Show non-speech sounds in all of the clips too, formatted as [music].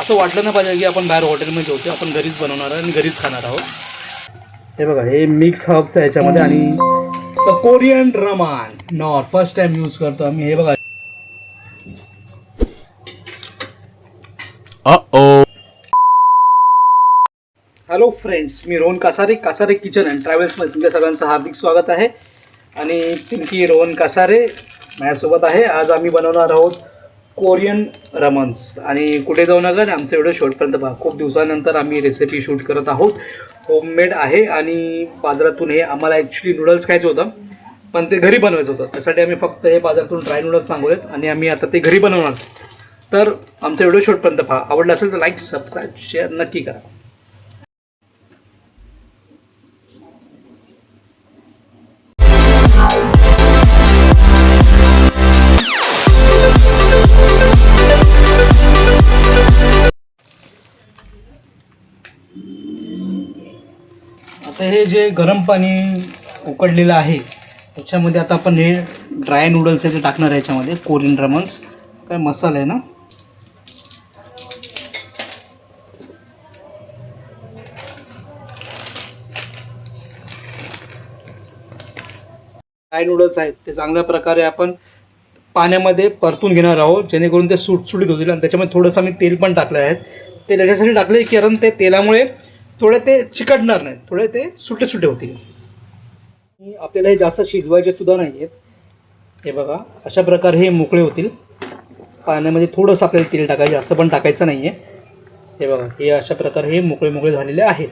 असं वाटलं ना पाहिजे की आपण बाहेर हॉटेलमध्ये होतो आपण घरीच बनवणार आहे आणि घरीच खाणार आहोत. हे बघा हे मिक्स हर्ब्स आहे याच्यामध्ये आणि Korean ramen not first time use करतो आम्ही. हे बघा. हॅलो फ्रेंड्स मी रोहन कासारे कासारे किचन अँड ट्रॅव्हल्समध्ये तुमच्या सगळ्यांचं हार्दिक स्वागत आहे. आणि पिंकी रोहन कासारे माझ्यासोबत आहे. आज आम्ही बनवणार आहोत कोरियन रमन्स आणि कुठे जाऊ नका आमचं एवढं व्हिडिओ शेवटपर्यंत पहा. खूप दिवसानंतर आम्ही रेसिपी शूट करत आहोत. होममेड आहे आणि बाजारातून हे आम्हाला ॲक्च्युली नूडल्स खायचं होतं पण ते घरी बनवायचं होतं. त्यासाठी आम्ही फक्त हे बाजारातून ड्राय नूडल्स मागवलेत आणि आम्ही आता ते घरी बनवणार. तर आमचा व्हिडिओ शेवटपर्यंत पहा. आवडला असेल तर लाईक सबस्क्राईब शेअर नक्की करा. तर हे जे गरम पाणी उकडलेलं आहे त्याच्यामध्ये आता आपण हे ड्राय नूडल्स आहे ते टाकणार आहे याच्यामध्ये कोरियन रमन्स काय मसाला आहे ना? ड्राय नूडल्स आहेत ते चांगल्या प्रकारे आपण पाण्यामध्ये परतून घेणार आहोत जेणेकरून ते सुटसुटीत होतील. आणि त्याच्यामध्ये थोडंसं आम्ही तेल पण टाकलं आहे. ते याच्यासाठी टाकले कारण ते तेलामुळे थोडे ते चिकटणार नाहीत. थोडे ते सुटे सुटे होतील आपल्याला हे जास्त शिजवायचे सुद्धा नाही आहेत हे बघा अशा प्रकारे हे मोकळे होतील. पाण्यामध्ये थोडंसं आपल्याला तेल टाकायचं जास्त पण टाकायचं नाही आहे हे बघा हे अशा प्रकारे हे मोकळे मोकळे झालेले आहेत.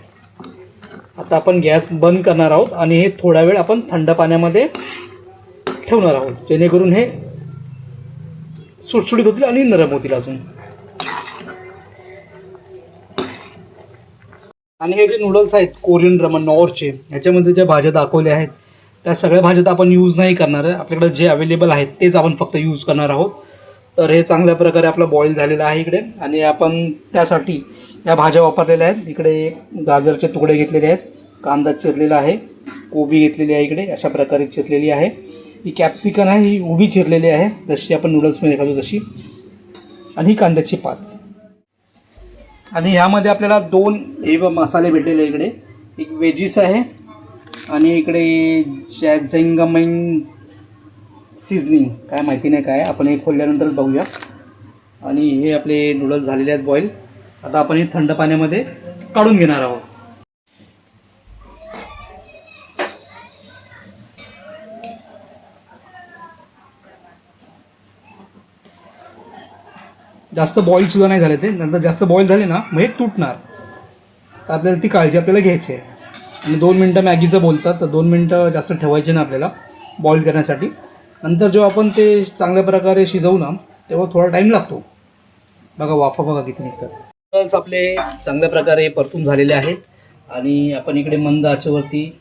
आता आपण गॅस बंद करणार आहोत आणि हे थोडा वेळ आपण थंड पाण्यामध्ये ठेवणार आहोत. जेणेकरून हे सुटसुटीत होतील आणि नरम होतील अजून. आणि हे जे नूडल्स आहेत कोरियन रमन नॉरचे ह्याच्यामध्ये ज्या भाज्या दाखवल्या आहेत त्या सगळ्या भाज्या तर आपण यूज नाही करणार आहे. आपल्याकडे जे अवेलेबल आहेत तेच आपण फक्त यूज करणार आहोत. तर हे चांगल्या प्रकारे आपलं बॉईल झालेलं आहे इकडे. आणि आपण त्यासाठी या भाज्या वापरलेल्या आहेत. इकडे गाजरचे तुकडे घेतलेले आहेत. कांदा चिरलेला आहे. कोबी घेतलेली आहे इकडे. अशा प्रकारे चिरलेली आहे. ही कॅप्सिकन आहे. ही उभी चिरलेली आहे. जशी आपण नूडल्समध्ये खातो तशी. आणि ही कांद्याची पात. आणि ह्यामध्ये आपल्याला दोन हे ब- मसाले भेटलेले इकडे. एक वेजीस आहे आणि इकडे जॅझेंगमिंग सिझनिंग काय माहिती नाही काय. आपण हे खोलल्यानंतरच बघूया. आणि हे आपले नूडल्स झालेले आहेत बॉईल आता आपण हे थंड पाण्यामध्ये काढून घेणार आहोत. जास्त बॉईल सुद्धा नाही झाले ते. नंतर जास्त बॉईल झाले ना मग हे तुटणार. तर आपल्याला ती काळजी आपल्याला घ्यायची आहे. आणि दोन मिनटं मॅगीचं बोलतात तर दोन मिनटं जास्त ठेवायचे ना आपल्याला बॉईल करण्यासाठी. नंतर जेव्हा आपण ते चांगल्या प्रकारे शिजवू ना तेव्हा थोडा टाईम लागतो. बघा वाफा बघा किती निघतात. आपले चांगल्या प्रकारे परतून झालेले आहेत. आणि आपण इकडे मंद आचेवरती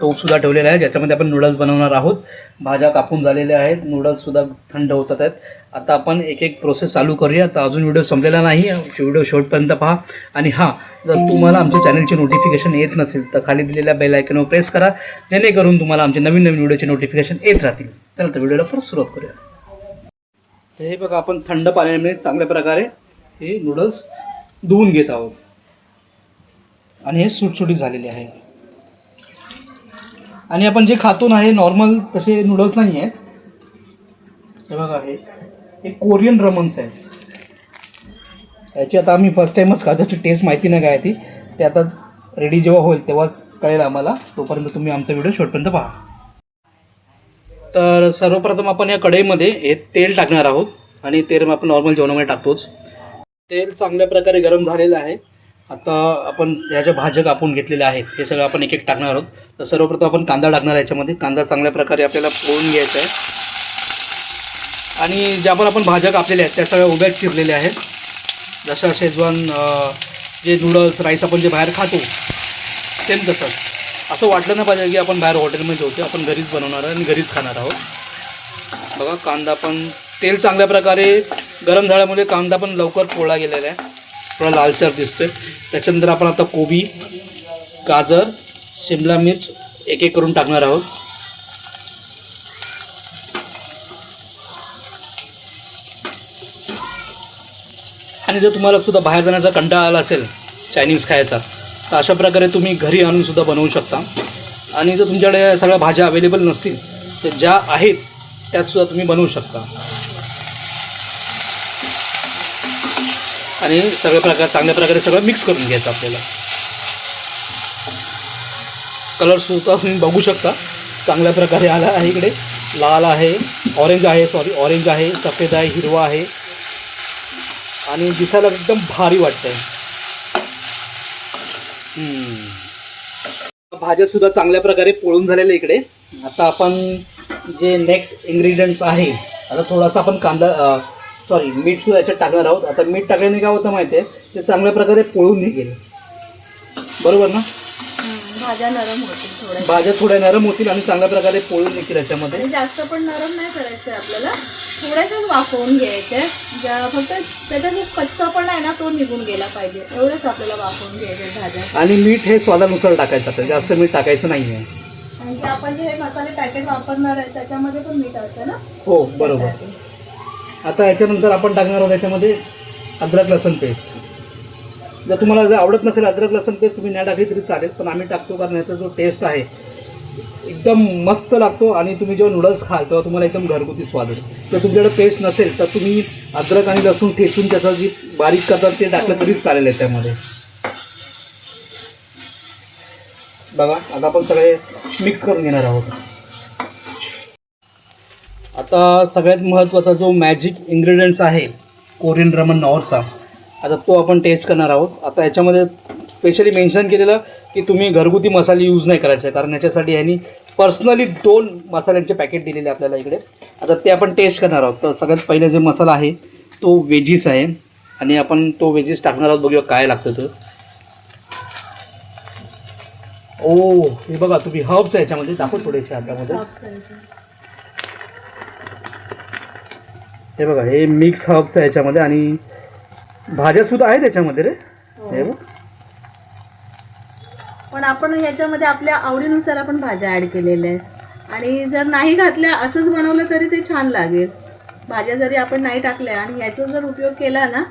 टोपसुद्धा ठेवलेला आहे ज्याच्यामध्ये आपण नूडल्स बनवणार आहोत. भाज्या कापून झालेल्या आहेत नूडल्ससुद्धा थंड होतात आहेत. आता आपण एक एक प्रोसेस चालू करूया. तर अजून व्हिडिओ संपलेला नाही व्हिडिओ शेवटपर्यंत पहा. आणि हां जर तुम्हाला आमच्या चॅनलचे नोटिफिकेशन येत नसेल तर खाली दिलेल्या बेल आयकनवर प्रेस करा. जेणेकरून तुम्हाला आमचे नवीन नवीन व्हिडिओचे नोटिफिकेशन येत राहतील. चला तर व्हिडिओला परत सुरुवात करूया. तर हे बघा आपण थंड पाण्यामध्ये चांगल्या प्रकारे हे नूडल्स धुवून घेत आहोत. आणि हे सुटसुटीत झालेले आहे. आणि आपण जे खातो ना हे नॉर्मल तसे नूडल्स नाही आहेत हे बघा हे हे कोरियन रमन्स आहेत. याची आता आम्ही फर्स्ट टाईमच खातो त्याची टेस्ट माहिती नाही काय ती. ते आता रेडी जेव्हा होईल तेव्हाच कळेल आम्हाला. तोपर्यंत तुम्ही आमचा व्हिडिओ शेवटपर्यंत पहा. तर सर्वप्रथम आपण या कढईमध्ये हे तेल टाकणार आहोत. आणि तेल आपण नॉर्मल जेवणामध्ये टाकतोच. तेल चांगल्या प्रकारे गरम झालेलं आहे. आता आपण ह्या ज्या भाज्या कापून घेतलेल्या आहेत हे सगळं आपण एक एक टाकणार आहोत. तर सर्वप्रथम आपण कांदा टाकणार आहे याच्यामध्ये. कांदा चांगल्या प्रकारे आपल्याला पोळून घ्यायचा आहे. आणि ज्या पण आपण भाज्या कापलेल्या आहेत त्या सगळ्या उभ्या चिरलेल्या आहेत. जशा शेजवान जे नूडल्स राईस आपण जे बाहेर खातो सेम तसंच असं वाटलं ना पाहिजे की आपण बाहेर हॉटेलमध्ये होतो आपण घरीच बनवणार आहे आणि घरीच खाणार आहोत. बघा कांदा पण तेल चांगल्या प्रकारे गरम झाल्यामुळे कांदा पण लवकर पोळला गेलेला आहे. थोडा लालसर दिसतोय. त्याच्यानंतर आपण आता कोबी गाजर शिमला मिर्च एक एक करून टाकणार आहोत. आणि आणि जर तुम्हाला सुद्धा बाहेर जाण्याचा कंटाळा आला असेल चायनीज खायचा तर अशा प्रकारे तुम्ही घरी आणून सुद्धा बनवू शकता. आणि जर तुमच्याकडे सगळ्या भाज्या अवेलेबल नसतील तर ज्या आहेत त्यात सुद्धा तुम्ही बनवू शकता. आणि सगळ्या प्रकार चांगल्या प्रकारे सगळं मिक्स करून घ्यायचं आपल्याला. कलर सुद्धा तुम्ही बघू शकता. चांगल्या प्रकारे आला आहे इकडे. लाल आहे ऑरेंज आहे सॉरी ऑरेंज आहे सफेद आहे हिरवा आहे. आणि दिसायला एकदम भारी वाटतंय. भाज्या सुद्धा चांगल्या प्रकारे पोळून झालेल्या इकडे. आता आपण जे नेक्स्ट इन्ग्रेडियंट्स आहे आता थोडासा आपण कांदा सॉरी मीठ सुद्धा याच्यात टाकणार आहोत. आता मीठ टाकल्याने काय होतं माहिती आहे ते चांगल्या प्रकारे पोळून निघेल. बरोबर ना? भाज्या नरम होतील थोड्या. भाज्या थोड्या नरम होतील आणि चांगल्या प्रकारे पोळून निघतील याच्यामध्ये. आणि जास्त पण नरम नाही करायचं आपल्याला. थोड्याशाच वाफवून घ्यायचे. ज्या फक्त त्याचा जो कच्चा पण आहे ना तो निघून गेला पाहिजे. एवढंच आपल्याला वाफवून घ्यायचे भाज्या. आणि मीठ हे स्वादानुसार टाकायचं आता. जास्त मीठ टाकायचं नाही आहे आणि जे आपण जे हे मसाले पॅकेट वापरणार आहे त्याच्यामध्ये पण मीठ असतं ना? हो बरोबर. आता याच्यानंतर आपण टाकणार आहोत याच्यामध्ये अद्रक लसूण पेस्ट जर तुम्हाला जर आवडत नसेल अद्रक लसण पेस्ट तुम्ही नाही टाकली तरी चालेल पण आम्ही टाकतो कारण याचा जो टेस्ट आहे एकदम मस्त लागतो आणि तुम्ही जेव्हा नूडल्स खाल तेव्हा तुम्हाला एकदम घरगुती स्वाद येतो. जर तुमच्याकडे पेस्ट नसेल तर तुम्ही अद्रक आणि लसूण ठेचून त्याचा जी बारीक करतात ते टाकलं तरीच चालेल याच्यामध्ये. बघा आता आपण सगळे मिक्स करून घेणार आहोत. आता सगळ्यात महत्त्वाचा जो मॅजिक इन्ग्रेडियंट्स आहे कोरियन रमन नॉरचा आता तो आपण टेस्ट करणार आहोत. आता याच्यामध्ये स्पेशली मेन्शन केलेलं की तुम्ही घरगुती मसाले यूज नाही करायचे कारण याच्यासाठी यांनी पर्सनली दोन मसाल्यांचे पॅकेट दिलेले आपल्याला इकडे. आता ते आपण टेस्ट करणार आहोत. तर सगळ्यात पहिले जे मसाला आहे तो वेजीस आहे. आणि आपण तो वेजीस टाकणार आहोत. बघूया काय लागतं तो. ओ हे बघा तुम्ही हर्ब्स आहे याच्यामध्ये. दाखव थोडेसे हातामध्ये. हे बघा हे मिक्स हर्ब्स आहे याच्यामध्ये आणि भाज्या सुद्धा आहेत याच्यामध्ये रे. हे. बघ. पण आपण ह्याच्यामध्ये आपल्या आवडीनुसार आपण भाज्या ऍड केलेल्या आहेत. आणि जर नाही घातल्या असंच बनवलं तरी ते छान लागेल. भाज्या जरी आपण नाही टाकल्या आणि याचा जर उपयोग केला ना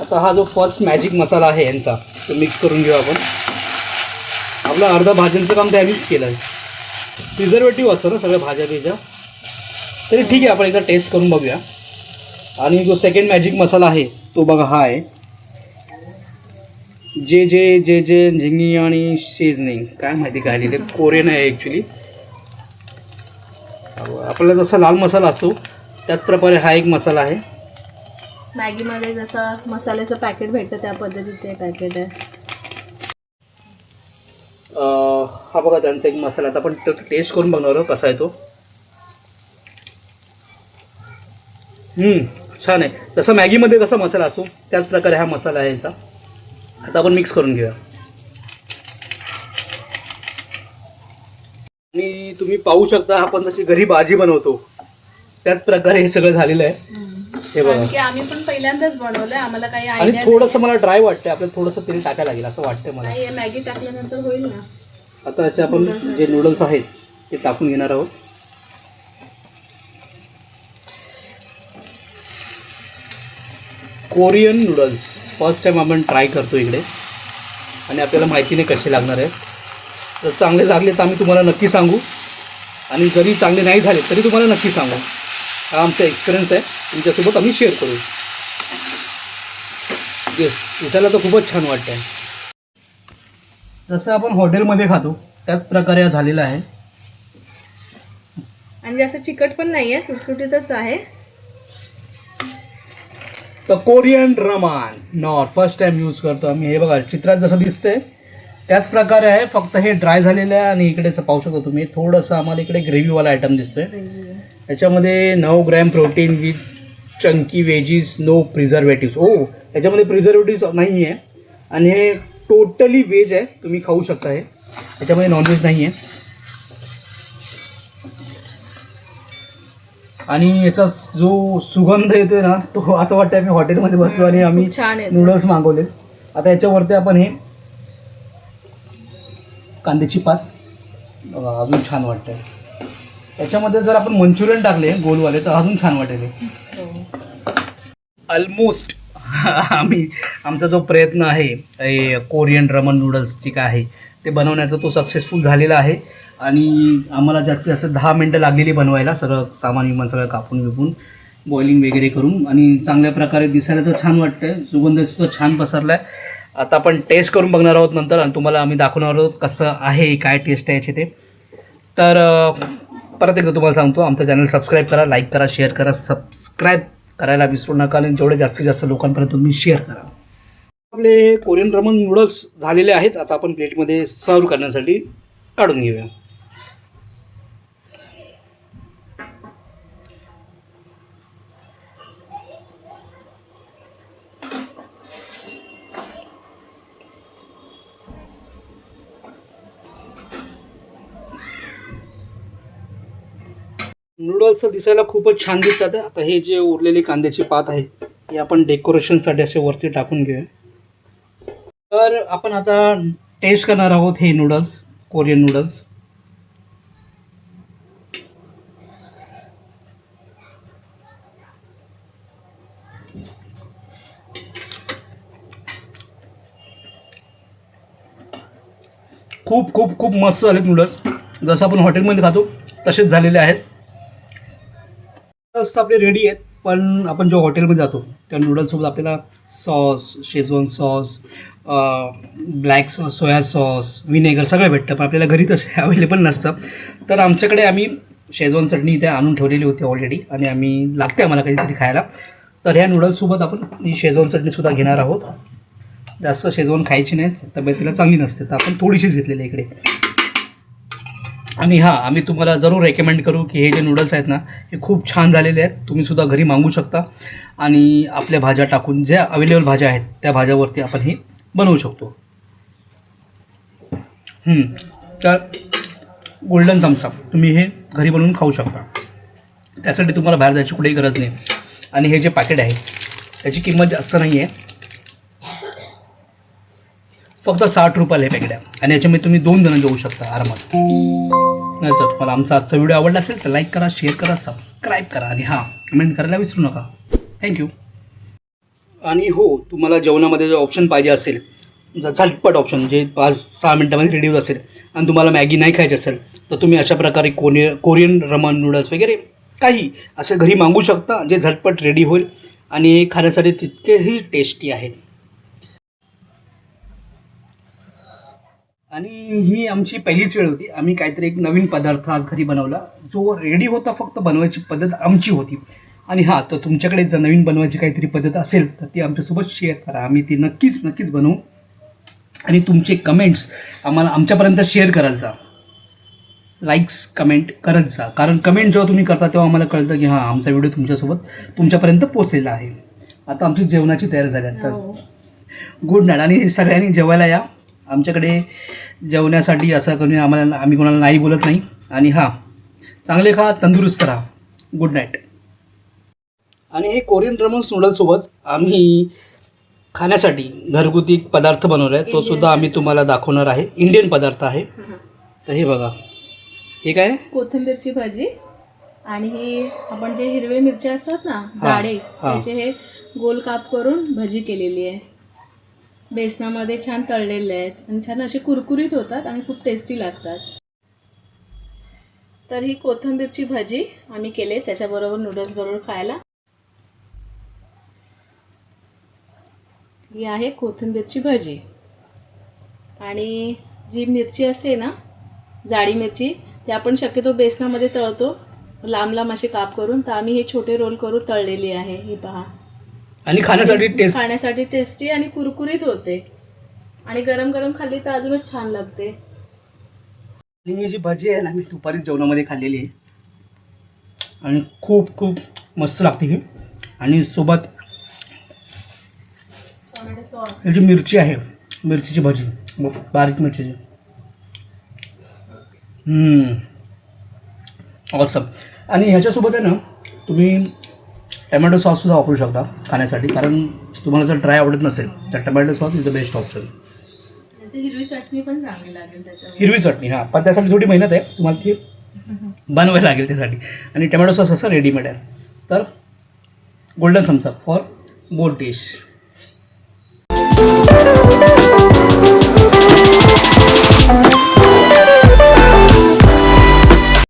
आता हा जो फर्स्ट मॅजिक मसाला आहे यांचा तो मिक्स करून घेऊ आपण. आपलं अर्धा भाज्यांचं काम त्यांनीच केलं आहे. प्रिझर्वेटिव्ह असतं ना सगळ्या भाज्या बिज्या. तरी ठीक आहे आपण एकदा टेस्ट करून बघूया. आणि जो सेकंड मॅजिक मसाला आहे तो बघा हा आहे. जे जे जे जे झिंगी आणि शेजनिंग काय माहिती काय लिहिले? कोरियन आहे ॲक्च्युली आपल्याला जसा लाल मसाला असतो त्याच प्रकारे हा एक मसाला आहे. मॅगीमध्ये जसं मसाल्याचं पॅकेट भेटतं त्या पद्धतीचे पॅकेट आहे. हा बघा त्यांचा एक मसाला. आता आपण टेस्ट करून बघणार आहोत कसा आहे तो. हम्म, छान आहे. जसं मॅगीमध्ये जसा मसाला असतो त्याच प्रकारे हा मसाला आहे याचा. आता आपण मिक्स करून घेऊया. आणि तुम्ही पाहू शकता आपण जशी घरी भाजी बनवतो त्याच प्रकारे हे सगळं झालेलं आहे. हे बघा. कारण की आम्ही पण पहिल्यांदाच बनवलंय. आम्हाला काही आणि आयडिया थोडंसं मला ड्राय वाटतंय. आपल्याला थोडंसं तेल टाकायला लागेल असं वाटतंय मला. नाही मॅगी टाकल्यानंतर होईल ना. आता याचे आपण जे नूडल्स आहेत ते टाकून घेणार आहोत. कोरियन नूडल्स फर्स्ट टाइम आपण ट्राय करतो इकडे. आणि आपल्याला माहिती नाही कसे लागणार आहेत. तर चांगले लागले तर आम्ही तुम्हाला नक्की सांगू. आणि जरी चांगले नाही झाले तरी तुम्हाला नक्की सांगू. हा आमचा एक्सपिरियन्स आहे. तुमच्यासोबत आम्ही शेअर करू. येस दिसायला तर खूपच छान वाटतं आहे जसं आपण हॉटेलमध्ये खातो त्याच प्रकारे झालेला आहे. आणि जास्त चिकट पण नाहीये सुटसुटीतच आहे. तर Korean ramen not first time use करतो आम्ही. हे बघा चित्रात जसं दिसतंय त्याच प्रकारे आहे. फक्त हे ड्राय झालेलं आहे आणि इकडे पाहू शकता तुम्ही. थोडंसं आम्हाला इकडे ग्रेव्हीवाला आयटम दिसतोय. याच्यामध्ये नऊ gram protein with chunky veggies no preservatives. ओ याच्यामध्ये प्रिझर्वेटिव्स नाही आहे आणि हे टोटली व्हेज आहे तुम्ही खाऊ शकता हे. याच्यामध्ये नॉनव्हेज नाही आहे आणि याचा जो सुगंध येतोय ना तो असं वाटतं आम्ही हॉटेलमध्ये बसलो आणि आम्ही खूप छान आहे नूडल्स मागवले आता याच्यावरती आपण हे कांद्याची पात. अजून छान वाटतंय. याच्यामध्ये जर आपण मंचुरियन टाकले गोलवाले तर अजून छान वाटेल ऑलमोस्ट [laughs] आम्ही आमचा जो प्रयत्न आहे हे कोरियन रमन नूडल्स जे काय आहे ते बनवण्याचा तो सक्सेसफुल झालेला आहे. आणि आम्हाला जास्तीत जास्त दहा मिनटं लागलेली बनवायला सगळं सामान विमान सगळं कापून विपून बॉइलिंग वगैरे करून. आणि चांगल्या प्रकारे दिसायला तर छान वाटतं सुगंध सुद्धा छान पसरला आहे आता आपण टेस्ट करून बघणार आहोत नंतर आणि तुम्हाला आम्ही दाखवणार आहोत कसं आहे काय टेस्ट आहे याचे ते. तर परत एकदा तुम्हाला सांगतो आमचं चॅनल सबस्क्राईब करा लाईक करा शेअर करा सबस्क्राईब करायला विसरू नका आणि जेवढे जास्तीत जास्त लोकांपर्यंत तुम्ही शेअर करा. आपले कोरियन रमन नूडल्स झालेले आहेत आता आपण प्लेटमध्ये सर्व करण्यासाठी काढून घेऊया. नूडल्स तर दिसायला खूपच छान दिसतात. आता हे जे उरलेली कांद्याची पात आहे हे आपण डेकोरेशनसाठी असे वरती टाकून घेऊया. तर आपण आता टेस्ट करणार आहोत हे नूडल्स कोरियन नूडल्स खूप खूप खूप मस्त झालेत नूडल्स जसं आपण हॉटेलमध्ये खातो तसेच झालेले आहेत. नूडल्स तर आपले रेडी आहेत पण आपण जेव्हा हॉटेलमध्ये जातो त्या नूडल्ससोबत आपल्याला sauce schezwan sauce black sauce soya sauce vinegar सगळं भेटतं पण आपल्याला घरी तसे अवेलेबल [laughs] नसतं. तर आमच्याकडे आम्ही शेजवान चटणी इथे आणून ठेवलेली होती ऑलरेडी आणि आम्ही लागते आम्हाला कधीतरी खायला. तर ह्या नूडल्ससोबत आपण ही शेजवान चटणीसुद्धा घेणार आहोत. जास्त शेजवान खायची नाही तब्येतीला चांगली नसते तर आपण थोडीशीच घेतलेली इकडे. आणि हां आम्ही तुम्हाला जरूर रेकमेंड करू की हे जे नूडल्स आहेत ना हे खूप छान झालेले आहेत. तुम्ही सुद्धा घरी मागू शकता. आणि आपल्या भाज्या टाकून ज्या अवेलेबल भाज्या आहेत त्या भाज्यावरती आपण हे बनवू शकतो. तर गोल्डन थम्सअप तुम्ही हे घरी बनवून खाऊ शकता. त्यासाठी तुम्हाला बाहेर जायची कुठेही गरज नाही. आणि हे जे पॅकेट आहे त्याची किंमत जास्त नाही आहे फक्त साठ रुपयाला हे पॅकेट आहे. आणि याच्यामध्ये तुम्ही दोन जण जाऊ शकता आरामात. नाही जर तुम्हाला आमचा आजचा व्हिडिओ आवडला असेल तर लाईक करा शेअर करा सबस्क्राईब करा आणि हां कमेंट करायला विसरू नका. थँक्यू आणि हो तुम्हाला जेवणामध्ये जर ऑप्शन पाहिजे असेल जर झटपट ऑप्शन जे पाच सहा मिनटामध्ये रेडी होत असेल आणि तुम्हाला मॅगी नाही खायची असेल तर तुम्ही अशा प्रकारे कोरिय कोरियन रमन नूडल्स वगैरे काही असे घरी मागू शकता जे झटपट रेडी होईल आणि खाण्यासाठी तितकेही टेस्टी आहेत. आणि ही आमची पहिलीच वेळ होती. आम्ही काहीतरी एक नवीन पदार्थ आज घरी बनवला. जो रेडी होता फक्त बनवायची पद्धत आमची होती. आणि हां तर तुमच्याकडे जर नवीन बनवायची काहीतरी पद्धत असेल तर ती आमच्यासोबत शेअर करा. आम्ही ती नक्कीच नक्कीच बनवू. आणि तुमचे कमेंट्स आम्हाला आमच्यापर्यंत शेअर करत जा. लाईक्स कमेंट करत जा. कारण कमेंट जेव्हा तुम्ही करता तेव्हा आम्हाला कळतं की हां आमचा व्हिडिओ तुमच्यासोबत तुमच्यापर्यंत पोचलेला आहे. आता आमची जेवणाची तयारी झाली तर. गुड नाईट आणि सगळ्यांनी जेवायला या. आमच्याकडे जेवण्यासाठी असं कोणी आम्हाला आम्ही कोणाला नाही बोलत नाही. आणि हां चांगले खा तंदुरुस्त राहा. गुड नाईट आणि हे कोरियन रमन्स नूडल्ससोबत आम्ही खाण्यासाठी घरगुती पदार्थ बनवला आहे. तो सुद्धा आम्ही तुम्हाला दाखवणार आहे. इंडियन पदार्थ आहे. तर हे बघा. हे काय? कोथिंबीरची भाजी आणि ही आपण जे हिरवे मिरच्या असतात ना जाडे हा. त्याचे हे गोल काप करून भजी केलेली आहे. बेसनामध्ये छान तळलेले आहेत आणि छान असे कुरकुरीत होतात आणि खूप टेस्टी लागतात. तर ही कोथिंबीरची भाजी आम्ही केले त्याच्याबरोबर नूडल्स बरोबर खायला. ही आहे कोथिंबीरची भाजी. आणि जी मिरची असते ना जाडी मिरची ते आपण शक्यतो बेसनामध्ये तळतो. लांब लांब असे काप करून तर आम्ही हे छोटे रोल करून तळलेली आहे. ही पहा. आणि खाण्यासाठी टेस्ट खाण्यासाठी टेस्टी आणि कुरकुरीत होते. आणि गरम गरम खाल्ली तर अजूनच छान लागते. आणि ही जी भाजी आहे ना मी दुपारी जेवणामध्ये खाल्लेली आहे. आणि खूप खूप मस्त लागते ही. आणि सोबत टोमॅटो सॉस. ही जी मिरची आहे मिरचीची भाजी बारीक मिरचीची ऑसम आणि ह्याच्यासोबत आहे ना तुम्ही टमॅटो सॉससुद्धा वापरू शकता खाण्यासाठी. कारण तुम्हाला जर ड्राय आवडत नसेल तर tomato sauce is the best option हिरवी चटणी पण चांगली लागेल हिरवी चटणी हां. पण त्यासाठी थोडी मेहनत आहे. तुम्हाला ती बनवायला लागेल त्यासाठी. आणि टमॅटो सॉस असं रेडीमेड आहे. तर golden thumbs up for boat dish